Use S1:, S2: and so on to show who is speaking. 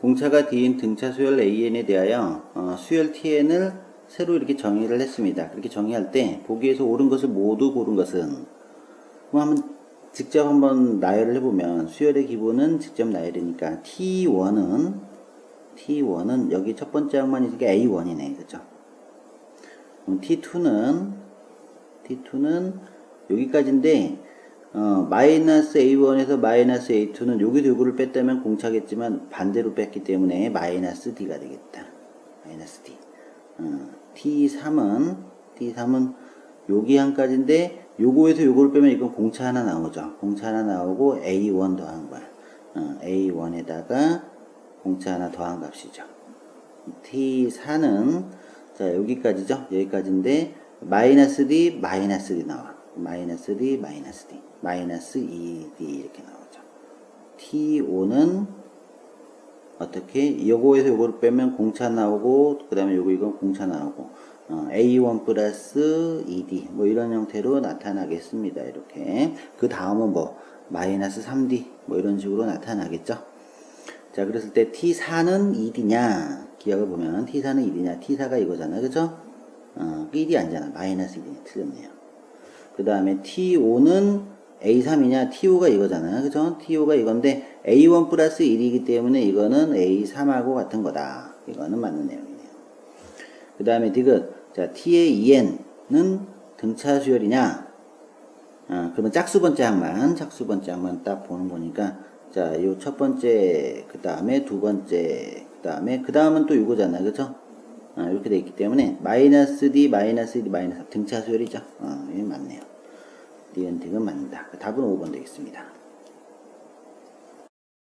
S1: 공차가 D인 등차 수열 AN에 대하여 어, 수열 TN을 새로 이렇게 정의를 했습니다. 그렇게 정의할 때 보기에서 옳은 것을 모두 고른 것은 그럼 한번 직접 한번 나열을 해보면 수열의 기본은 직접 나열이니까 T1은 T1은 여기 첫 번째 항만 있으니까 A1이네 그죠? 그럼 T2는 T2는 여기까지인데 어, 마이너스 A1에서 마이너스 A2는 여기서 요거를 뺐다면 공차겠지만 반대로 뺐기 때문에 마이너스 D가 되겠다. 마이너스 D. 어, T3은 T3은 여기 한까지인데 요거에서 요거를 빼면 이건 공차 하나 나오죠. 공차 하나 나오고 A1 더한 거야. 어, A1에다가 공차 하나 더한 값이죠. T4는 자 여기까지죠. 여기까지인데 마이너스 D 마이너스 D 나와. 마이너스 D 마이너스 D 마이너스 2D 이렇게 나오죠. T5는 어떻게 요거에서 요거를 빼면 공차 나오고 그 다음에 요거 이건 공차 나오고 어, A1 플러스 2D 뭐 이런 형태로 나타나겠습니다. 이렇게 그 다음은 뭐 마이너스 3D 뭐 이런 식으로 나타나겠죠. 자 그랬을 때 T4는 2D냐 기억을 보면 T4는 2D냐 T4가 이거잖아 그죠? 어, 1이 아니잖아 마이너스 1이 틀렸네요. 그 다음에 T5는 A3이냐 T5가 이거잖아 그죠? T5가 이건데 A1 플러스 1이기 때문에 이거는 A3하고 같은 거다. 이거는 맞는 내용이네요. 그 다음에 디귿 자 T의 2N은 등차 수열이냐 아, 그러면 짝수 번째 항만 짝수 번째 항만 딱 보는 거니까 자 요 첫 번째 그 다음에 두 번째 그 다음에 그 다음은 또 이거잖아 그죠? 아, 이렇게 돼 있기 때문에 마이너스 D 마이너스 D 마이너스 등차 수열이죠. 어, 이게 맞네요. 니은 딩은 맞는다. 답은 5번 되겠습니다.